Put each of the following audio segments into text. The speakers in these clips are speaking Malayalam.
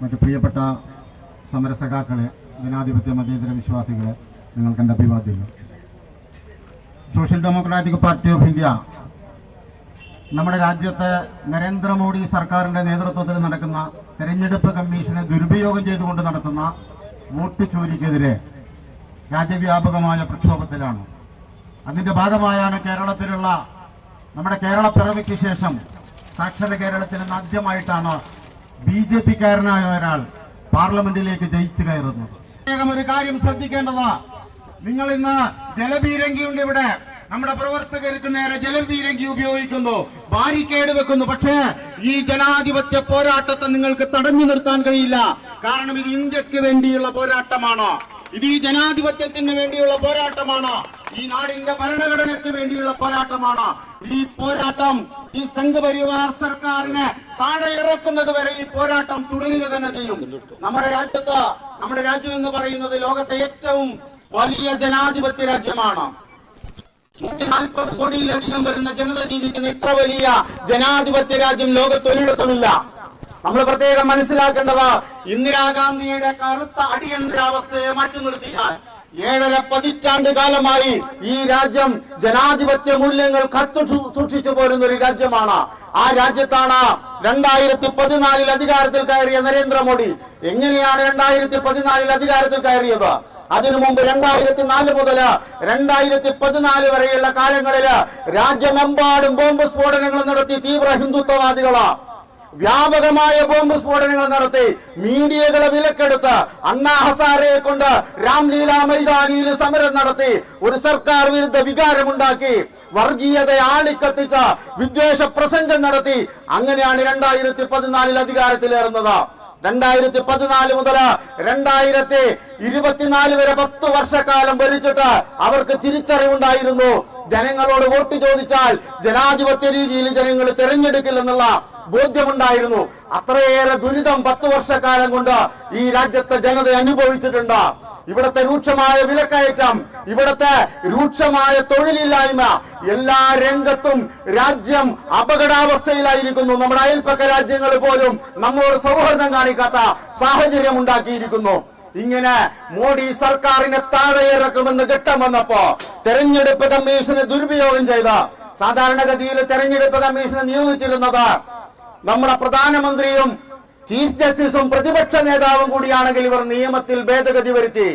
മറ്റ് പ്രിയപ്പെട്ട സമരസഖാക്കളെ ജനാധിപത്യ മതേതര വിശ്വാസികളെ നിങ്ങൾക്ക് എന്റെ അഭിവാദ്യങ്ങൾ. Social Democratic Party of India നമ്മുടെ രാജ്യത്തെ നരേന്ദ്രമോദി സർക്കാരിന്റെ നേതൃത്വത്തിൽ നടക്കുന്ന തെരഞ്ഞെടുപ്പ് കമ്മീഷനെ ദുരുപയോഗം ചെയ്തുകൊണ്ട് നടത്തുന്ന വോട്ട് ചോരിക്കെതിരെ രാജ്യവ്യാപകമായ പ്രക്ഷോഭത്തിലാണ്. അതിന്റെ ഭാഗമായാണ് കേരളത്തിലുള്ള നമ്മുടെ കേരള പിറവിക്ക് ശേഷം സാക്ഷര കേരളത്തിൽ നിന്ന് ആദ്യമായിട്ടാണ് ബി ജെ പിക്കാരനായ ഒരാൾ പാർലമെന്റിലേക്ക് ജയിച്ചു കയറുന്നു ഒരു കാര്യം ശ്രദ്ധിക്കേണ്ടത്. നിങ്ങൾ ഇന്ന് ജലപീരങ്കിയുണ്ട് ഇവിടെ. നമ്മുടെ പ്രവർത്തകർക്ക് നേരെ ജലപീരങ്കി ഉപയോഗിക്കുന്നു. ബാരിക്കേഡ് വെക്കുന്നു. പക്ഷേ ഈ ജനാധിപത്യ പോരാട്ടത്തെ നിങ്ങൾക്ക് തടഞ്ഞു നിർത്താൻ കഴിയില്ല. കാരണം ഇത് ഇന്ത്യയ്ക്ക് വേണ്ടിയുള്ള പോരാട്ടമാണ്. ഇത് ഈ ജനാധിപത്യത്തിന് വേണ്ടിയുള്ള പോരാട്ടമാണ്. ഈ നാടിന്റെ ഭരണഘടനയ്ക്ക് വേണ്ടിയുള്ള പോരാട്ടമാണ്. ഈ പോരാട്ടം ഈ സംഘപരിവാർ സർക്കാരിനെ താഴെ ഇറക്കുന്നത് വരെ ഈ പോരാട്ടം തുടരുക തന്നെ ചെയ്യും. നമ്മുടെ രാജ്യത്ത് നമ്മുടെ രാജ്യം എന്ന് പറയുന്നത് ലോകത്തെ ഏറ്റവും വലിയ ജനാധിപത്യ രാജ്യമാണ്. നാൽപ്പത് കോടിയിലധികം വരുന്ന ജനത ജീവിക്കുന്ന ഇത്ര വലിയ ജനാധിപത്യ രാജ്യം ലോകത്തൊരിടത്തുമില്ല നമ്മൾ പ്രത്യേകം മനസ്സിലാക്കേണ്ടത് ഇന്ദിരാഗാന്ധിയുടെ കറുത്ത അടിയന്തരാവസ്ഥയെ മാറ്റി നിർത്തിയാൽ ഏഴര പതിറ്റാണ്ട് കാലമായി ഈ രാജ്യം ജനാധിപത്യ മൂല്യങ്ങൾ കത്തു സൂക്ഷിച്ചു പോരുന്ന ഒരു രാജ്യമാണ്. ആ രാജ്യത്താണ് രണ്ടായിരത്തി പതിനാലിൽ അധികാരത്തിൽ കയറിയ നരേന്ദ്രമോദി. എങ്ങനെയാണ് രണ്ടായിരത്തി പതിനാലിൽ അധികാരത്തിൽ കയറിയത്? അതിനു മുമ്പ് രണ്ടായിരത്തി നാല് മുതൽ രണ്ടായിരത്തി പതിനാല് വരെയുള്ള കാലങ്ങളിൽ രാജ്യമെമ്പാടും ബോംബ് സ്ഫോടനങ്ങൾ നടത്തി തീവ്ര ഹിന്ദുത്വവാദികൾ വ്യാപകമായ ബോംബ് സ്ഫോടനങ്ങൾ നടത്തി മീഡിയകളെ വിലക്കെടുത്ത് അണ്ണാ ഹസാരയെ കൊണ്ട് രാംലീല മൈതാനിയിൽ സമരം നടത്തി ഒരു സർക്കാർ വിരുദ്ധ വികാരമുണ്ടാക്കി വർഗീയത ആളിക്കത്തിച്ച് വിദ്വേഷ പ്രസംഗം നടത്തി. അങ്ങനെയാണ് രണ്ടായിരത്തി പതിനാലിൽ അധികാരത്തിലേറുന്നത്. രണ്ടായിരത്തി പതിനാല് മുതൽ രണ്ടായിരത്തി ഇരുപത്തിനാല് വരെ പത്ത് വർഷക്കാലം ഭരിച്ചിട്ട് അവർക്ക് തിരിച്ചറിവുണ്ടായിരുന്നു. ജനങ്ങളോട് വോട്ട് ചോദിച്ചാൽ ജനാധിപത്യ രീതിയിൽ ജനങ്ങൾ തിരഞ്ഞെടുക്കില്ലെന്നുള്ള ബോധ്യമുണ്ടായിരുന്നു. അത്രയേറെ ദുരിതം പത്ത് വർഷക്കാലം കൊണ്ട് ഈ രാജ്യത്തെ ജനത അനുഭവിച്ചിട്ടുണ്ട്. ഇവിടത്തെ രൂക്ഷമായ വിലക്കയറ്റം ഇവിടത്തെ രൂക്ഷമായ തൊഴിലില്ലായ്മ എല്ലാ രംഗത്തും രാജ്യം അപകടാവസ്ഥയിലായിരിക്കുന്നു. നമ്മുടെ അയൽപ്പക്ക രാജ്യങ്ങൾ പോലും നമ്മോട് സൗഹൃദം കാണിക്കാത്ത സാഹചര്യം ഉണ്ടാക്കിയിരിക്കുന്നു. ഇങ്ങനെ മോഡി സർക്കാരിനെ താഴെ ഇറക്കുമെന്ന് ഘട്ടം വന്നപ്പോ തെരഞ്ഞെടുപ്പ് കമ്മീഷനെ ദുരുപയോഗം ചെയ്ത സാധാരണഗതിയിൽ തെരഞ്ഞെടുപ്പ് കമ്മീഷനെ നിയോഗിച്ചിരുന്നത് നമ്മുടെ പ്രധാനമന്ത്രിയും ചീഫ് ജസ്റ്റിസും പ്രതിപക്ഷ നേതാവും കൂടിയാണെങ്കിൽ ഇവർ നിയമത്തിൽ ഭേദഗതി വരുത്തി.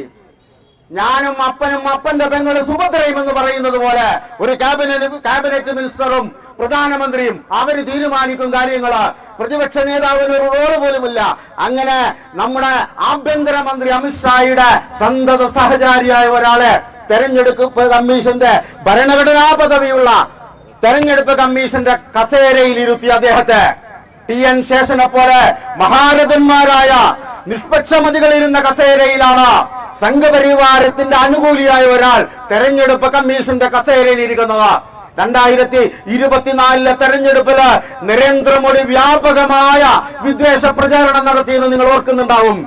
ഞാനും അപ്പനും അപ്പന്റെ പെങ്ങൾ സുഭദ്രയും എന്ന് പറയുന്നത് പോലെ ഒരു ക്യാബിനറ്റ് ക്യാബിനറ്റ് മിനിസ്റ്ററും പ്രധാനമന്ത്രിയും അവർ തീരുമാനിക്കും കാര്യങ്ങൾ. പ്രതിപക്ഷ നേതാവിന് ഒരു റോൾ പോലുമില്ല അങ്ങനെ നമ്മുടെ ആഭ്യന്തരമന്ത്രി അമിത്ഷായുടെ സന്തത സഹചാരിയായ ഒരാളെ തെരഞ്ഞെടുപ്പ് കമ്മീഷന്റെ ഭരണഘടനാ പദവിയുള്ള തെരഞ്ഞെടുപ്പ് കമ്മീഷന്റെ കസേരയിൽ ഇരുത്തി അദ്ദേഹത്തെ ടി എൻ ശേഷനെ പോലെ മഹാരഥന്മാരായ നിഷ്പക്ഷമതികളിരുന്ന കസേരയിലാണ് സംഘപരിവാരത്തിന്റെ അനുകൂലിയായ ഒരാൾ തെരഞ്ഞെടുപ്പ് കമ്മീഷന്റെ കസേരയിൽ ഇരിക്കുന്നത് രണ്ടായിരത്തി ഇരുപത്തിനാലിലെ തെരഞ്ഞെടുപ്പിൽ നരേന്ദ്രമോദി വ്യാപകമായ വിദ്വേഷ പ്രചാരണം നടത്തിയെന്ന് നിങ്ങൾ ഓർക്കുന്നുണ്ടാവും.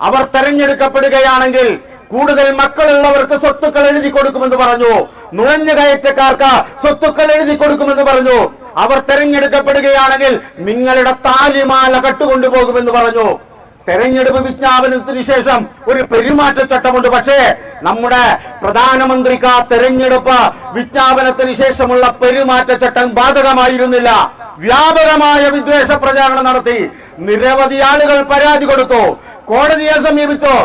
അവർ തെരഞ്ഞെടുക്കപ്പെടുകയാണെങ്കിൽ കൂടുതൽ മക്കളുള്ളവർക്ക് സ്വത്തുക്കൾ എഴുതി കൊടുക്കുമെന്ന് പറഞ്ഞു. നുഴഞ്ഞു കയറ്റക്കാർക്ക് സ്വത്തുക്കൾ എഴുതി കൊടുക്കുമെന്ന് പറഞ്ഞു. അവർ തെരഞ്ഞെടുക്കപ്പെടുകയാണെങ്കിൽ നിങ്ങളുടെ താലിമാല കട്ടുകൊണ്ടുപോകുമെന്ന് പറഞ്ഞു. തെരഞ്ഞെടുപ്പ് വിജ്ഞാപനത്തിന് ശേഷം ഒരു പെരുമാറ്റച്ചട്ടമുണ്ട്. പക്ഷേ നമ്മുടെ പ്രധാനമന്ത്രിക്ക് ആ തെരഞ്ഞെടുപ്പ് വിജ്ഞാപനത്തിന് ശേഷമുള്ള പെരുമാറ്റച്ചട്ടം ബാധകമായിരുന്നില്ല. വ്യാപകമായ വിദ്വേഷ പ്രചാരണം നടത്തി. നിരവധി ആളുകൾ പരാതി കൊടുത്തു. കോടതിയെ സമീപിച്ചു.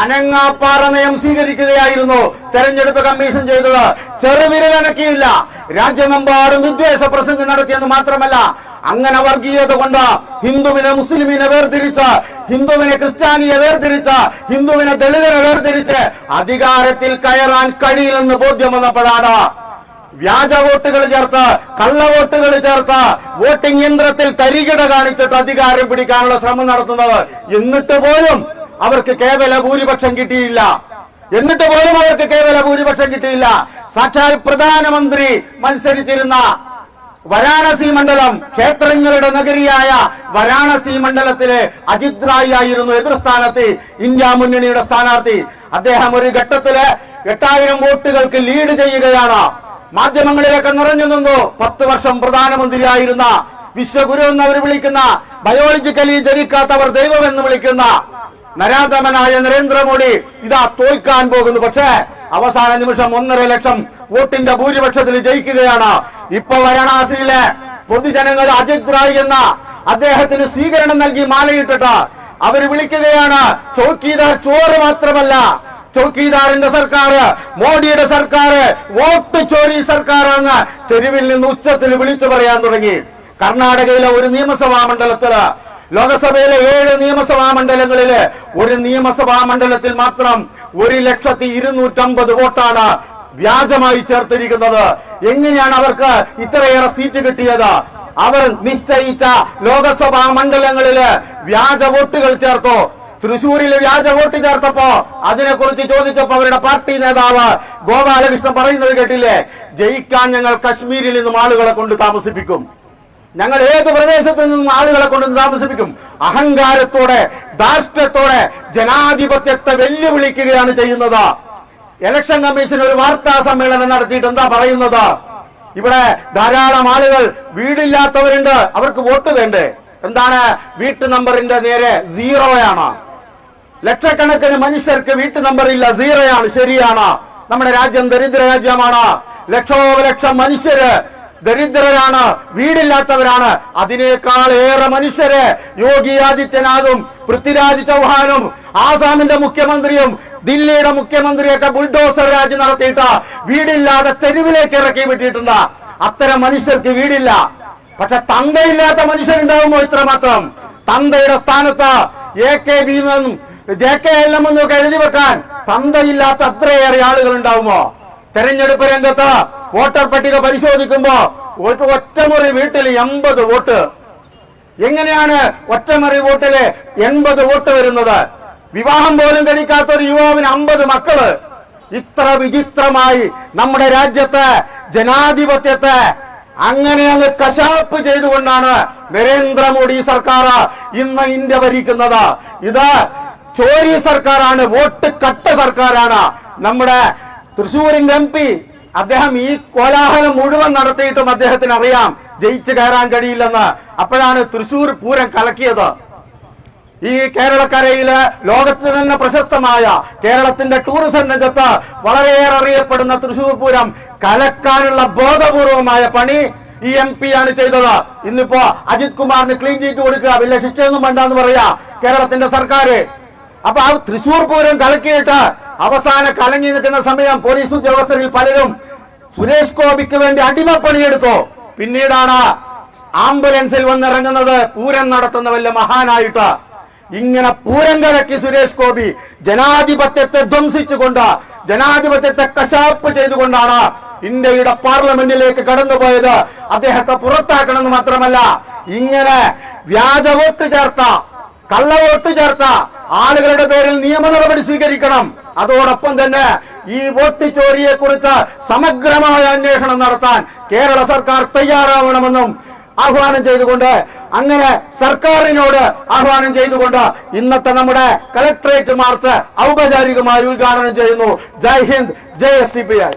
അനങ്ങാപ്പാറ നയം സ്വീകരിക്കുകയായിരുന്നു തെരഞ്ഞെടുപ്പ് കമ്മീഷൻ ചെയ്തത്. ചെറുവിരലനക്കിയില്ല. രാജ്യമെമ്പാടും വിദ്വേഷ പ്രസംഗം നടത്തിയെന്ന് മാത്രമല്ല അങ്ങനെ വർഗീയത കൊണ്ട് ഹിന്ദുവിനെ മുസ്ലിമിനെ വേർതിരിച്ച് ഹിന്ദുവിനെ ക്രിസ്ത്യാനിയെ വേർതിരിച്ച് ഹിന്ദുവിനെ ദളിതനെ വേർതിരിച്ച് അധികാരത്തിൽ കയറാൻ കഴിയില്ലെന്ന് ബോധ്യം വന്നപ്പോഴാണ് വ്യാജ വോട്ടുകൾ ചേർത്ത് കള്ള വോട്ടുകൾ ചേർത്ത് വോട്ടിംഗ് യന്ത്രത്തിൽ തരികിട കാണിച്ചിട്ട് അധികാരം പിടിക്കാനുള്ള ശ്രമം നടത്തുന്നത്. എന്നിട്ട് പോലും അവർക്ക് കേവല ഭൂരിപക്ഷം കിട്ടിയില്ല. എന്നിട്ട് പോലും അവർക്ക് കേവല ഭൂരിപക്ഷം കിട്ടിയില്ല. സാക്ഷാൽ പ്രധാനമന്ത്രി മത്സരിച്ചിരുന്ന വരാണസി മണ്ഡലം ക്ഷേത്രങ്ങളുടെ നഗരിയായ വരാണസി മണ്ഡലത്തിലെ അജിത് റായി ആയിരുന്നു എതിർ സ്ഥാനാർത്ഥി ഇന്ത്യ മുന്നണിയുടെ സ്ഥാനാർത്ഥി. അദ്ദേഹം ഒരു ഘട്ടത്തിൽ എട്ടായിരം വോട്ടുകൾക്ക് ലീഡ് ചെയ്യുകയാണ്. മാധ്യമങ്ങളിലൊക്കെ നിറഞ്ഞു നിന്നു. പത്ത് വർഷം പ്രധാനമന്ത്രിയായിരുന്ന വിശ്വഗുരു എന്ന് അവർ വിളിക്കുന്ന ബയോളജിക്കലി ജനിക്കാത്തവർ ദൈവമെന്ന് വിളിക്കുന്ന നരാധമനായ നരേന്ദ്രമോദി ഇതാ തോൽക്കാൻ പോകുന്നു. പക്ഷേ അവസാന നിമിഷം ഒന്നര ലക്ഷം വോട്ടിന്റെ ഭൂരിപക്ഷത്തിൽ ജയിക്കുകയാണ്. ഇപ്പൊ വാരണാസിയിലെ പൊതുജനങ്ങൾ അജിത് റായ് എന്ന അദ്ദേഹത്തിന് സ്വീകരണം നൽകി മാലയിട്ടിട്ട് അവർ വിളിക്കുകയാണ്. ചോക്കീദാർ ചോറ് മാത്രമല്ല ചോക്കീദാറിന്റെ സർക്കാർ മോഡിയുടെ സർക്കാർ വോട്ട് ചോരി സർക്കാരാണ് തെരുവിൽ നിന്ന് ഉച്ചത്തിൽ വിളിച്ചു പറയാൻ തുടങ്ങി. കർണാടകയിലെ ഒരു നിയമസഭാ മണ്ഡലത്തിൽ ലോകസഭയിലെ ഏഴ് നിയമസഭാ മണ്ഡലങ്ങളിൽ ഒരു നിയമസഭാ മണ്ഡലത്തിൽ മാത്രം ഒരു ലക്ഷത്തി ഇരുന്നൂറ്റമ്പത് വോട്ടാണ് വ്യാജമായി ചേർത്തിരിക്കുന്നത്. എങ്ങനെയാണ് അവർക്ക് ഇത്രയേറെ സീറ്റ് കിട്ടിയത്? അവർ നിശ്ചയിച്ച ലോകസഭാ മണ്ഡലങ്ങളിൽ വ്യാജ വോട്ടുകൾ ചേർത്തു. തൃശൂരിൽ വ്യാജ വോട്ട് ചേർത്തപ്പോ അതിനെ കുറിച്ച് ചോദിച്ചപ്പോ അവരുടെ പാർട്ടി നേതാവ് ഗോപാലകൃഷ്ണൻ പറയുന്നത് കേട്ടില്ലേ? ജയിക്കാൻ ഞങ്ങൾ കശ്മീരിൽ നിന്നും ആളുകളെ കൊണ്ട് താമസിപ്പിക്കും. ഞങ്ങൾ ഏത് പ്രദേശത്ത് നിന്നും ആളുകളെ കൊണ്ട് താമസിപ്പിക്കും? അഹങ്കാരത്തോടെ ധാർഷ്ട്യത്തോടെ ജനാധിപത്യത്തെ വെല്ലുവിളിക്കുകയാണ് ചെയ്യുന്നത്. ഇലക്ഷൻ കമ്മീഷൻ ഒരു വാർത്താ സമ്മേളനം നടത്തിയിട്ട് എന്താ പറയുന്നത്? ഇവിടെ ധാരാളം ആളുകൾ വീടില്ലാത്തവരുണ്ട്. അവർക്ക് വോട്ട് വേണ്ടേ? എന്താണ് വീട്ടു നമ്പറിന്റെ നേരെ സീറോയാണ്. ലക്ഷക്കണക്കിന് മനുഷ്യർക്ക് വീട്ടു നമ്പർ ഇല്ല സീറോയാണ് ശരിയാണ്. നമ്മുടെ രാജ്യം ദരിദ്ര രാജ്യമാണ്. ലക്ഷോപലക്ഷം മനുഷ്യര് ദരിദ്രരാണ് വീടില്ലാത്തവരാണ്. അതിനേക്കാൾ ഏറെ മനുഷ്യരെ യോഗി ആദിത്യനാഥും പൃഥ്വിരാജ് ചൗഹാനും ആസാമിന്റെ മുഖ്യമന്ത്രിയും ദില്ലിയുടെ മുഖ്യമന്ത്രിയൊക്കെ ബുൾഡോസർ രാജ് നടത്തിയിട്ട് വീടില്ലാതെ തെരുവിലേക്ക് ഇറക്കി വിട്ടിട്ടുണ്ട്. അത്തരം മനുഷ്യർക്ക് വീടില്ല. പക്ഷെ തന്തയില്ലാത്ത മനുഷ്യരുണ്ടാവുമോ ഇത്രമാത്രം? തന്തയുടെ സ്ഥാനത്ത് എ കെ ബി എന്നും ജെ കെ എൽ എം എന്നൊക്കെ എഴുതി വെക്കാൻ തന്തയില്ലാത്ത അത്രയേറെ ആളുകൾ ഉണ്ടാവുമോ? തെരഞ്ഞെടുപ്പ് രംഗത്ത് വോട്ടർ പട്ടിക പരിശോധിക്കുമ്പോ ഒരു ഒറ്റമുറി വീട്ടിൽ എൺപത് വോട്ട്. എങ്ങനെയാണ് ഒറ്റമുറി വോട്ടിൽ എൺപത് വോട്ട് വരുന്നത്? വിവാഹം പോലും കഴിക്കാത്ത ഒരു യുവാവിന് അമ്പത് മക്കൾ. ഇത്ര വിചിത്രമായി നമ്മുടെ രാജ്യത്തെ ജനാധിപത്യത്തെ അങ്ങനെ അങ്ങ് കശാപ്പ് ചെയ്തുകൊണ്ടാണ് നരേന്ദ്രമോദി സർക്കാർ ഇന്ന് ഇന്ത്യ ഭരിക്കുന്നത്. ഇത് ചോരി സർക്കാരാണ് വോട്ട് കട്ട സർക്കാരാണ്. നമ്മുടെ തൃശൂരിന്റെ എം പി. അദ്ദേഹം ഈ കോലാഹലം മുഴുവൻ നടത്തിയിട്ടും അദ്ദേഹത്തിന് അറിയാം ജയിച്ചു കയറാൻ കഴിയില്ലെന്ന്. അപ്പോഴാണ് തൃശ്ശൂർ പൂരം കലക്കിയത്. ഈ കേരളക്കരയിൽ ലോകത്ത് തന്നെ പ്രശസ്തമായ കേരളത്തിന്റെ ടൂറിസം രംഗത്ത് വളരെയേറെ അറിയപ്പെടുന്ന തൃശ്ശൂർ പൂരം കലക്കാനുള്ള ബോധപൂർവമായ പണി ഈ എം പി ആണ് ചെയ്തത്. ഇന്നിപ്പോ അജിത് കുമാറിന് ക്ലീൻ ചീറ്റ് കൊടുക്കുക. വലിയ ശിക്ഷയൊന്നും വേണ്ടെന്ന് പറയാ കേരളത്തിന്റെ സർക്കാർ അപ്പൊ ആ തൃശ്ശൂർ പൂരം കലക്കിയിട്ട് അവസാന കലങ്ങി നിൽക്കുന്ന സമയം പോലീസ് ഉദ്യോഗസ്ഥരിൽ പലരും സുരേഷ് ഗോപിക്ക് വേണ്ടി അടിമപ്പണിയെടുത്തു പിന്നീടാണ് ആംബുലൻസിൽ വന്നിറങ്ങുന്നത് പൂരം നടത്തുന്ന വല്ല മഹാനായിട്ട്. ഇങ്ങനെ പൂരം കലക്കി സുരേഷ് ഗോപി ജനാധിപത്യത്തെ ധ്വംസിച്ചുകൊണ്ട് ജനാധിപത്യത്തെ കശാപ്പ് ചെയ്തുകൊണ്ടാണ് ഇന്ത്യയുടെ പാർലമെന്റിലേക്ക് കടന്നുപോയത്. അദ്ദേഹത്തെ പുറത്താക്കണമെന്ന് മാത്രമല്ല ഇങ്ങനെ വ്യാജ വോട്ട് ചേർത്ത കള്ളവോട്ട് ചേർത്ത ആളുകളുടെ പേരിൽ നിയമ നടപടി സ്വീകരിക്കണം. അതോടൊപ്പം തന്നെ ഈ വോട്ട് ചോരിയെ കുറിച്ച് സമഗ്രമായ അന്വേഷണം നടത്താൻ കേരള സർക്കാർ തയ്യാറാവണമെന്നും ആഹ്വാനം ചെയ്തുകൊണ്ട് അങ്ങനെ സർക്കാരിനോട് ആഹ്വാനം ചെയ്തുകൊണ്ട് ഇന്നത്തെ നമ്മുടെ കലക്ടറേറ്റ് മാർച്ച് ഔപചാരികമായി ഉദ്ഘാടനം ചെയ്യുന്നു. Jai Hind Jai S P I.